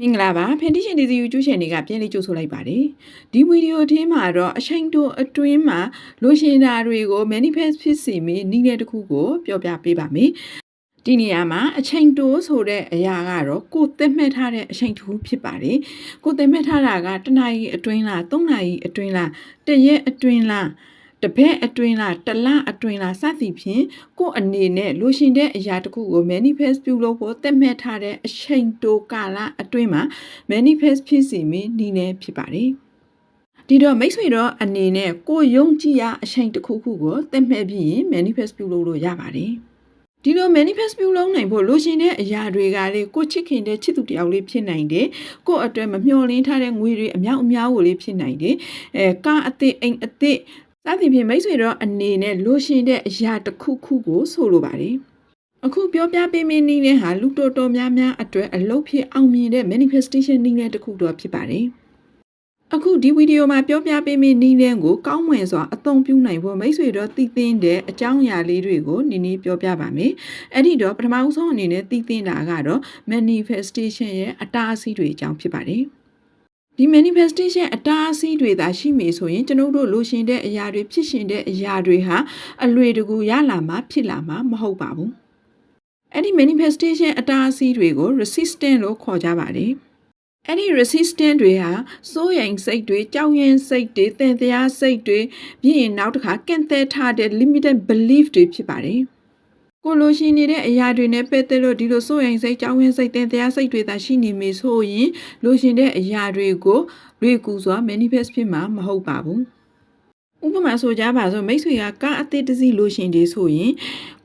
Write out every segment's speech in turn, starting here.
မင်္ဂလာပါဖန်တီရှင်ဒီစီယူကျူးရှင်တွေကပြန်လေးကြိုဆိုလိုက်ပါတယ်ဒီဗီဒီယိုထင်းမှာတော့အချိန်တိုအတွင်းမှာလိုရှင်တာတွေကို manifest ဖြစ်စေမည်နည်းငယ်တစ်ခုကိုပြောပြပေးပါမယ်ဒီနေရာမှာအချိန်တိုဆိုတဲ့အရာကတော့ကိုယ်သတ်မှတ်ထားတဲ့အချိန်တစ်ခုဖြစ်ပါတယ်ကိုယ်သတ်မှတ်ထားတာကတစ်နာရီအတွင်းလားသုံးနာရီအတွင်းလားတစ်ရက်အတွင်းလား တစ်ပတ်အတွင်းလားတစ်လအတွင်းလားစသည်ဖြင့်ကိုယ့်အနေနဲ့လိုရှင်တဲ့အရာတစ်ခုကို manifest ပြုလုပ်ဖို့သတ်မှတ်ထားတဲ့အချိန်တိုကာလအတွင်းမှာ manifest ဖြစ်စီမည်နည်းနဲ့ဖြစ်ပါတယ်ဒီတော့မိတ်ဆွေတော့အနေနဲ့ကိုယ်ယုံကြည်ရာအချိန်တစ်ခုခုကိုသတ်မှတ်ပြီးရင် manifest ပြုလုပ်လို့ရပါတယ်ဒီလို manifest ပြုလုပ်နိုင်ဖို့လိုချင်တဲ့အရာတွေကလေကိုချစ်ခင်တဲ့ချစ်သူတယောက်လေးဖြစ်နိုင်တယ်ကိုယ့်အတွက်မမျှော်လင့်ထားတဲ့ငွေတွေအမြောက်အများကိုလေးဖြစ်နိုင်တယ်အဲကားအသစ်အိမ်အသစ် စသဖြင့်မိတ်ဆွေတော့အနေနဲ့လိုချင်တဲ့အရာတစ်ခုခုကိုဆိုလိုပါတယ်အခုပြောပြပေးမင်းနည်းနဲ့ဟာလူတော်တော်များများအတွက်အလုပ်ဖြစ်အောင်မြင်တဲ့ manifestation နည်းနဲ့တစ်ခုတော့ဖြစ်ပါတယ်အခုဒီဗီဒီယိုမှာပြောပြပေးမင်းနည်းနဲ့ကိုကောင်းမွန်စွာအသုံးပြုနိုင်ဖို့မိတ်ဆွေတို့သိသိတဲ့အကြောင်းအရာလေးတွေကိုနည်းနည်းပြောပြပါမယ်အဲ့ဒီတော့ပထမဦးဆုံးအနေနဲ့သိသိတာကတော့ manifestation ရဲ့အတားအဆီးတွေအကြောင်းဖြစ်ပါတယ် ဒီ manifestation အတားအဆီးတွေသာရှိမေဆိုရင်ကျွန်ုပ်တို့လိုချင်တဲ့အရာတွေဖြစ်ရှင်တဲ့အရာတွေဟာအလွေတကူရလာမှာဖြစ်လာမှာမဟုတ်ပါဘူးအဲ့ဒီ manifestation အတားအဆီးတွေကို resistant လို့ခေါ်ကြပါတယ်အဲ့ဒီ resistant တွေဟာစိုးရိမ်စိတ်တွေကြောက်ရွံ့စိတ်တွေသင်တရားစိတ်တွေပြီးရင်နောက်တစ်ခါကန့်သက်ထားတဲ့ limited belief တွေဖြစ်ပါတယ် ကိုလိုရှိနေတဲ့အရာတွေနဲ့ပတ်သက်လို့ဒီလိုစိုးရိမ်စိတ်ကြောက်ရွံ့စိတ်သင်တရားစိတ်တွေသာရှိနေမေဆိုရင်လိုရှိတဲ့အရာတွေကိုလွေကူစွာ manifest ဖြစ်မှာမဟုတ်ပါဘူး ဥပမာဆိုကြပါစို့မိတ်ဆွေကကားအသစ်တစ်စီးလိုရှင်တွေဆိုရင်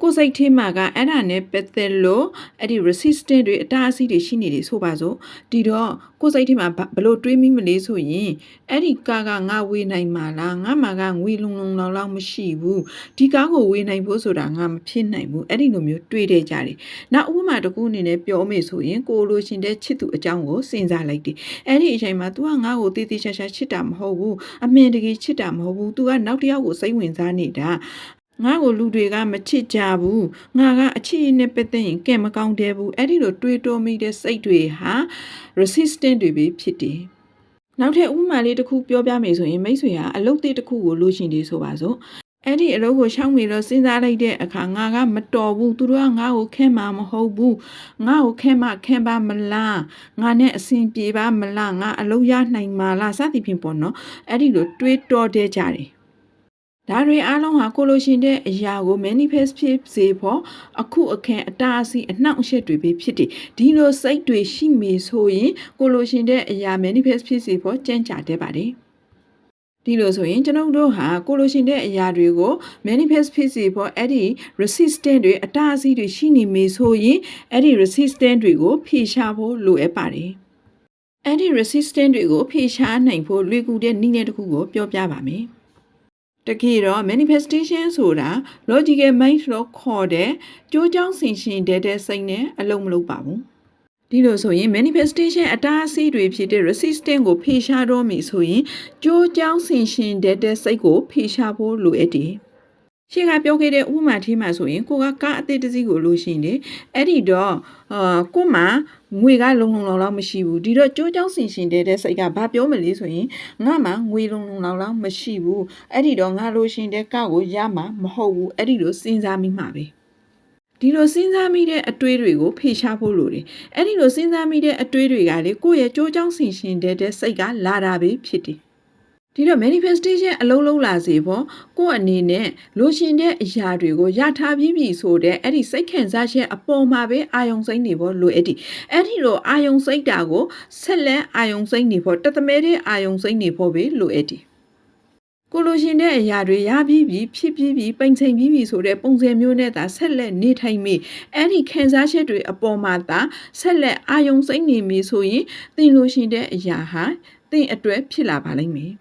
ကိုယ်စိတ်ထဲမှာကအဲ့ဒါနဲ့ပတ်သက်လို့အဲ့ဒီ resistant တွေအတားအဆီးတွေရှိနေတယ်ဆိုပါစို့ဒီတော့ကိုယ်စိတ်ထဲမှာဘလို့တွေးမိမလဲဆိုရင်အဲ့ဒီကားကငါဝေးနိုင်မှာလားငါမှာကငွေလုံလုံလောက်လောက်မရှိဘူးဒီကားကိုဝေးနိုင်ဖို့ဆိုတာငါမဖြစ်နိုင်ဘူးအဲ့ဒီလိုမျိုးတွေးတဲ့ကြတယ်နောက်ဥပမာတစ်ခုအနေနဲ့ပြောမယ်ဆိုရင်ကိုလိုရှင်တဲ့ချစ်သူအကြောင်းကိုစဉ်းစားလိုက်တယ်အဲ့ဒီအချိန်မှာ तू ကငါ့ကိုတည်တည်ချာချာချစ်တာမဟုတ်ဘူးအမှန်တကယ်ချစ်တာမဟုတ်ဘူး तू ကနောက်တစ်ယောက်ကိုစိတ်ဝင်စားနေတာငါ့ကိုလူတွေကမချစ်ကြဘူးငါကအချစ်ရနဲ့ပတ်သက်ရင်ကဲမကောင်းတဲ့ဘူးအဲ့ဒီလိုတွေးတောမိတဲ့စိတ်တွေဟာ resistant တွေပဲဖြစ်တယ်နောက်ထပ်ဥပမာလေးတစ်ခုပြောပြမယ်ဆိုရင်မိတ်ဆွေဟာအလုပ်သေးတစ်ခုကိုလိုချင်တယ်ဆိုပါစို့အဲ့ဒီအလုပ်ကိုရှောင်းနေတော့စဉ်းစားလိုက်တဲ့အခါငါကမတော်ဘူးသူတို့ကငါ့ကိုခဲမှာမဟုတ်ဘူးငါ့ကိုခဲမှာခဲပါမလားငါနဲ့အဆင်ပြေပါမလားငါအလုပ်ရနိုင်မှာလားစသဖြင့်ပေါ့နော်အဲ့ဒီလိုတွေးတောတဲ့ကြတယ် ဒါတွေအားလုံးဟာကိုလိုရှင်တဲ့အရာကို manifest ဖြစ်စေဖို့အခုအခန့်အတားအဆီးအနှောင့်အယှက်တွေပဲဖြစ်တယ်ဒီလိုစိတ်တွေရှိမေဆိုရင်ကိုလိုရှင်တဲ့အရာ manifest ဖြစ်စေဖို့ကြံ့ကြာတတ်ပါတယ်ဒီလိုဆိုရင်ကျွန်ုပ်တို့ဟာကိုလိုရှင်တဲ့အရာတွေကို manifest ဖြစ်စေဖို့အဲ့ဒီ resistant တွေအတားအဆီးတွေရှိနေမေဆိုရင်အဲ့ဒီ resistant တွေကိုဖြေရှားဖို့လိုအပ်ပါတယ်အဲ့ဒီ resistant တွေကိုဖြေရှားနိုင်ဖို့လွယ်ကူတဲ့နည်းလမ်းတစ်ခုကိုပြောပြပါမယ် တကယ်တော့ manifestation ဆိုတာ logical mind လို့ခေါ်တဲ့ကြိုးကြောင်းဆင်ရှင်တဲ့တဲ့စိတ်နဲ့အလုံးမလုံးပါဘူးဒီလိုဆိုရင် manifestation အတားအဆီးတွေဖြစ်တဲ့ resistance ကို ဖေရှားတော့မည်ဆိုရင်ကြိုးကြောင်းဆင်ရှင်တဲ့တဲ့စိတ်ကိုဖေရှားဖို့လိုအပ်တယ် ရှေ့ကပြောခဲ့တဲ့ဥပမာထဲမှာဆိုရင်ကိုကကားအသစ်တစ်စီးကိုလို့ရှိရင်လေအဲ့ဒီတော့အာကိုမှငွေကလုံလုံလောက်လောက်မရှိဘူးဒီတော့ကြိုးကြောင်းစင်ရှင်တဲ့တဲ့စိတ်ကဘာပြောမလဲဆိုရင်ငါမှငွေလုံလုံလောက်လောက်မရှိဘူးအဲ့ဒီတော့ငါလို့ရှင်တဲ့ကောက်ကိုရမှာမဟုတ်ဘူးအဲ့ဒီလိုစဉ်းစားမိမှာပဲဒီလိုစဉ်းစားမိတဲ့အတွေးတွေကိုဖေရှားဖို့လိုတယ်။အဲ့ဒီလိုစဉ်းစားမိတဲ့အတွေးတွေကလေကိုယ့်ရဲ့ကြိုးကြောင်းဆင်ရှင်တဲ့တဲ့စိတ်ကလာတာပဲဖြစ်တယ် ဒီတော့ manifestation အလုံးလုံးလာစေဖို့ကိုယ့်အနေနဲ့လိုချင်တဲ့အရာတွေကိုရထားပြီးပြီဆိုတဲ့အဲ့ဒီစိတ်ခံစားချက်အပေါ်မှာပဲအာယုံစိတ်နေဖို့လိုအပ်တယ်အဲ့ဒီလိုအာယုံစိတ်တာကိုဆက်လက်အာယုံစိတ်နေဖို့တသမဲတဲ့အာယုံစိတ်နေဖို့ပဲလိုအပ်တယ်ကိုလိုရှင်တဲ့အရာတွေရပြီးပြီဖြစ်ပြီးပြီပိန်ချိန်ပြီးပြီဆိုတဲ့ပုံစံမျိုးနဲ့သာဆက်လက်နေထိုင်မိအဲ့ဒီခံစားချက်တွေအပေါ်မှာသာဆက်လက်အာယုံစိတ်နေမိဆိုရင်သင်လိုရှင်တဲ့အရာဟာသင်အတွက်ဖြစ်လာပါလိမ့်မယ်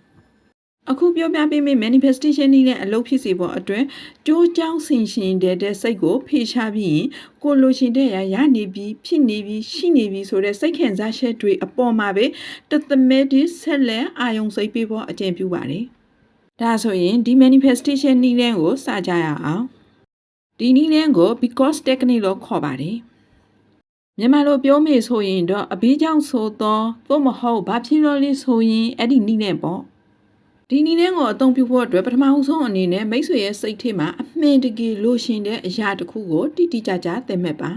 အခုပြောပြပေးမယ့် manifestation နည်းနဲ့အလုပ်ဖြစ်စေဖို့အတွက်ကြိုးကြောင်းဆင်ရှင်တဲ့တဲ့စိတ်ကိုဖေရှားပြီးရင်ကိုလိုချင်တဲ့ရရနေပြီးဖြစ်နေပြီးရှိနေပြီးဆိုတဲ့စိတ်ခံစားချက်တွေအပေါ်မှာပဲတသမဲဒီဆက်လက်အာယုံစိတ်ပေးဖို့အကြံပြုပါတယ်။ဒါဆိုရင်ဒီ manifestation နည်းလမ်းကိုစကြရအောင်။ဒီနည်းလမ်းကို because technique လို့ခေါ်ပါတယ်။မြန်မာလိုပြောမေဆိုရင်တော့အဘိကြောင့်ဆိုတော့သို့မဟုတ်ဘာဖြစ်လို့လဲဆိုရင်အဲ့ဒီနည်းနဲ့ပေါ့ ဒီနည်းနဲ့ကိုအသုံးပြုဖို့အတွက်ပထမအဆုံးအနေနဲ့မိတ်ဆွေရဲ့စိတ်ထဲမှာအမှန်တကယ်လိုရှင်တဲ့အရာတစ်ခုကိုတိတိကျကျသိမှတ်ပါ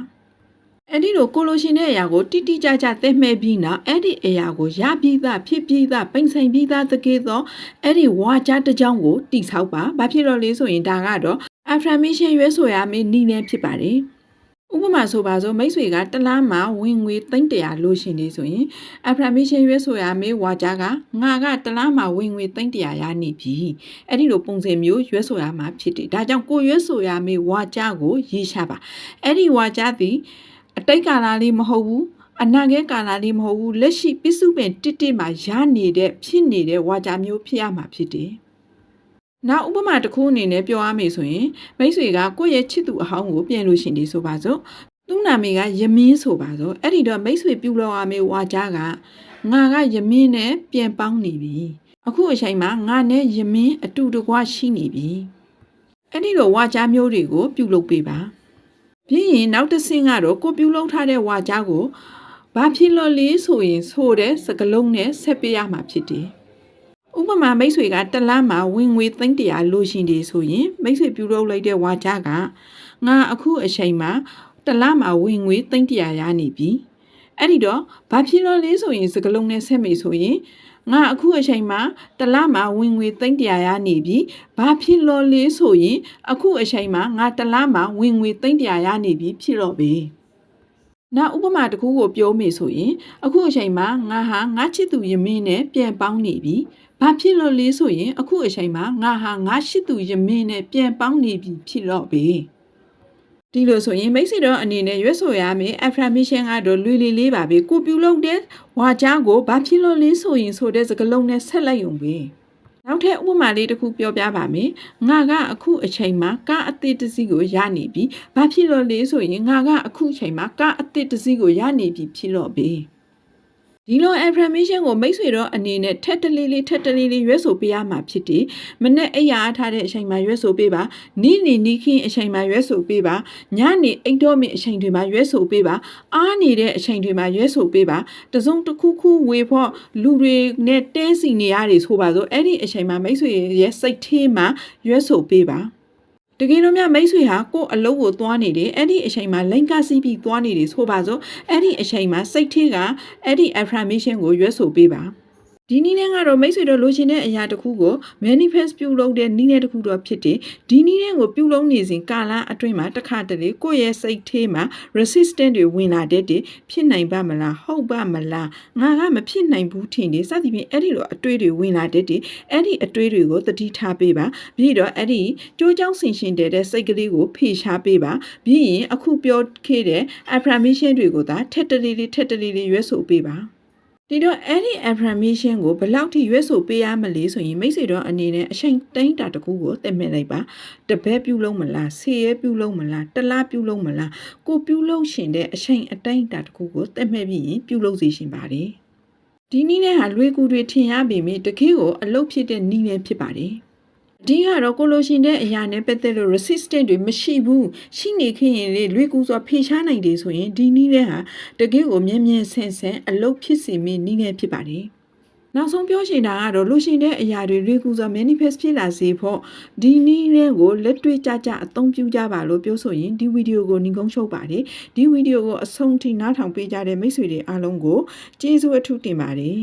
အဲ့ဒီလိုကိုလိုရှင်တဲ့အရာကိုတိတိကျကျသိမှတ်ပြီးနောက်အဲ့ဒီအရာကိုရပြီးသားဖြစ်ပြီးသားပိန်ဆိုင်ပြီးသားတကယ်တော့အဲ့ဒီဝါကြတစ်ကြောင်းကိုတိဆောက်ပါဘာဖြစ်လို့လဲဆိုရင်ဒါကတော့ affirmation ရွေးဆိုရမယ့်နည်းနဲ့ဖြစ်ပါတယ် ဥပမာဆိုပါစို့မိတ်ဆွေကတစ်လားမှာဝင်ငွေ300လို့ရှင်နေဆိုရင် affirmation ရွေးဆိုရမယ့်ဝါကြကငါကတစ်လားမှာဝင်ငွေ300ရနေပြီအဲ့ဒီလိုပုံစံမျိုးရွေးဆိုရမှာဖြစ်တယ်ဒါကြောင့်ကိုရွေးဆိုရမယ့်ဝါကြကိုရေးချပါအဲ့ဒီဝါကြသည်အတိတ်ကာလလေးမဟုတ်ဘူးအနာဂတ်ကာလလေးမဟုတ်ဘူးလက်ရှိပစ္စုပန်တစ်တစ်မှာရနေတဲ့ဖြစ်နေတဲ့ဝါကြမျိုးဖြစ်ရမှာဖြစ်တယ် နောက်ဥပမာတစ်ခုအနေနဲ့ပြောရမယ်ဆိုရင်မိတ်ဆွေကကိုယ့်ရဲ့ချစ်သူအဟောင်းကိုပြန်လို့ရှင်ဒီဆိုပါစို့သူ့နာမည်ကယမင်းဆိုပါစို့အဲ့ဒီတော့မိတ်ဆွေပြုလို့ရမယ့်ဝါကြားကငါကယမင်းနဲ့ပြန်ပေါင်းနေပြီအခုအချိန်မှာငါနဲ့ယမင်းအတူတကွရှိနေပြီအဲ့ဒီလိုဝါကြားမျိုးတွေကိုပြုလုပ်ပေးပါပြီးရင်နောက်တစ်ဆင့်ကတော့ကိုပြုလုပ်ထားတဲ့ဝါကြားကိုဘာဖြစ်လို့လဲဆိုရင်ဆိုတဲ့စကလုံးနဲ့ဆက်ပြရမှာဖြစ်တယ်ဥ ပမာမိတ်ဆွေကတစ်လမ်းမှာဝင်ငွေ300လိုရှင်တယ်ဆိုရင်မိတ်ဆွေပြုလုပ်လိုက်တဲ့ဝါကြကငါအခုအချိန်မှာတစ်လမ်းမှာဝင်ငွေ300ရနေပြီအဲ့ဒီတော့ဘာဖြစ်လို့လဲဆိုရင်စကလုံးနဲ့ဆက်မိဆိုရင်ငါအခုအချိန်မှာတစ်လမှာဝင်ငွေ300ရနေပြီဘာဖြစ်လို့လဲဆိုရင်အခုအချိန်မှာငါတစ်လမှာဝင်ငွေ300ရနေပြီဖြစ်တော့ပြီ နောက်ဥပမာတစ်ခုကိုပြောမိဆိုရင်အခုအချိန်မှာငါဟာငါချစ်သူယမင်းနဲ့ပြန်ပေါင်းနေပြီ။ဘာဖြစ်လို့လဲဆိုရင်အခုအချိန်မှာငါဟာငါချစ်သူယမင်းနဲ့ပြန်ပေါင်းနေပြီဖြစ်တော့ပြီ။ဒီလိုဆိုရင်မိတ်ဆွေတို့အနေနဲ့ရွတ်ဆိုရမယ့် affirmation ကတော့လွယ်လေးလေးပါပဲ။ကိုပြုလုပ်တဲ့ဝါကြားကိုဘာဖြစ်လို့လဲဆိုရင်ဆိုတဲ့စကားလုံးနဲ့ဆက်လိုက်ရုံပဲ။ နောက်ထပ်ဥပမာလေးတစ်ခုပြောပြပါမယ်။ငါကအခုအချိန်မှာကားအသစ်တစ်စီးကိုရနေပြီ။ဘာဖြစ်လို့လဲဆိုရင်ငါကအခုအချိန်မှာကားအသစ်တစ်စီးကိုရနေပြီဖြစ်တော့ပြီ။ ဒီလို affirmation ကိုမိတ်ဆွေတော့အနေနဲ့ထက်တလေးလေးထက်တလေးလေးရွက်ဆိုပေးရမှာဖြစ်တယ်။မနဲ့အိပ်ရာထားတဲ့အချိန်မှာရွက်ဆိုပေးပါ။နေ့နေနီးခင်းအချိန်မှာရွက်ဆိုပေးပါ။ညနေအိတ်တော့မင်းအချိန်တွေမှာရွက်ဆိုပေးပါ။အားနေတဲ့အချိန်တွေမှာရွက်ဆိုပေးပါ။တစုံတစ်ခုခုဝေဖို့လူတွေနဲ့တဲစီနေရတယ်ဆိုပါစို့အဲ့ဒီအချိန်မှာမိတ်ဆွေရဲ့စိတ်ထဲမှာရွက်ဆိုပေးပါ။ တကယ်လို့များမိတ်ဆွေဟာကိုယ့်အလုပ်ကိုသွားနေတယ်အဲ့ဒီအချိန်မှာလိန်ကစီးပြီးသွားနေတယ်ဆိုပါစို့အဲ့ဒီအချိန်မှာစိတ်ထဲကအဲ့ဒီ affirmation ကိုရွတ်ဆိုပေးပါ ဒီနည်းနဲ့ကတော့မိတ်ဆွေတို့လိုချင်တဲ့အရာတစ်ခုကို manifest ပြုလုပ်တဲ့နည်းနဲ့တစ်ခုတော့ဖြစ်တယ်ဒီနည်းနဲ့ကိုပြုလုပ်နေစဉ်ကာလအတွင်းမှာတစ်ခါတလေကိုယ့်ရဲ့စိတ်ထဲမှာ resistant တွေဝင်လာတဲ့တည်းဖြစ်နိုင်ပါမလားဟုတ်ပါမလားငါကမဖြစ်နိုင်ဘူးထင်တယ်စသဖြင့်အဲ့ဒီလိုအတွေးတွေဝင်လာတဲ့တည်းအဲ့ဒီအတွေးတွေကိုသတိထားပေးပါပြီးတော့အဲ့ဒီကြိုးကြောင်းဆင်ရှင်တဲ့စိတ်ကလေးကိုဖေရှားပေးပါပြီးရင်အခုပြောခဲ့တဲ့ affirmation တွေကိုသာထက်တလေးလေးထက်တလေးလေးရွတ်ဆိုပေးပါ ဒီတော့အဲ့ဒီ affirmation ကိုဘယ်လောက်ထိရွေးဆိုပေးရမလဲဆိုရင်မိတ်ဆွေတို့အနေနဲ့အချိန်တိုင်းတာတစ်ခုကိုသိမြင်လိုက်ပါတပတ်ပြုလုပ်မလားဆေးရဲပြုလုပ်မလားတစ်လားပြုလုပ်မလားကိုပြုလုပ်ရှင်တဲ့အချိန်အတိုင်းတာတစ်ခုကိုသိမြင်ပြီးရင်ပြုလုပ်စီရှင်ပါတယ်ဒီနည်းနဲ့ဟာလွေကူတွေထင်ရပေမယ့်တကယ်ကိုအလုပ်ဖြစ်တဲ့နည်းနဲ့ဖြစ်ပါတယ် အဓိကတော့ကိုလိုရှင်တဲ့အရာနဲ့ပတ်သက်လို့ resistant တွေမရှိဘူးရှိနေခင်ရင်လေလွေကူစွာဖေရှားနိုင်တယ်ဆိုရင်ဒီနည်းနဲ့ဟာတကယ်ကိုမြဲမြဲဆန်ဆန်အလုပ်ဖြစ်စေမယ့်နည်းနဲ့ဖြစ်ပါတယ်နောက်ဆုံးပြောချင်တာကတော့လူရှင်တဲ့အရာတွေလွေကူစွာ manifest ဖြစ်လာစေဖို့ဒီနည်းနဲ့ကိုလက်တွေ့ကြကြအသုံးပြုကြပါလို့ပြောဆိုရင်ဒီဗီဒီယိုကိုညီကုန်းချုပ်ပါတယ်ဒီဗီဒီယိုကိုအဆုံးထိနားထောင်ပေးကြတဲ့မိတ်ဆွေတွေအားလုံးကိုကျေးဇူးအထူးတင်ပါတယ်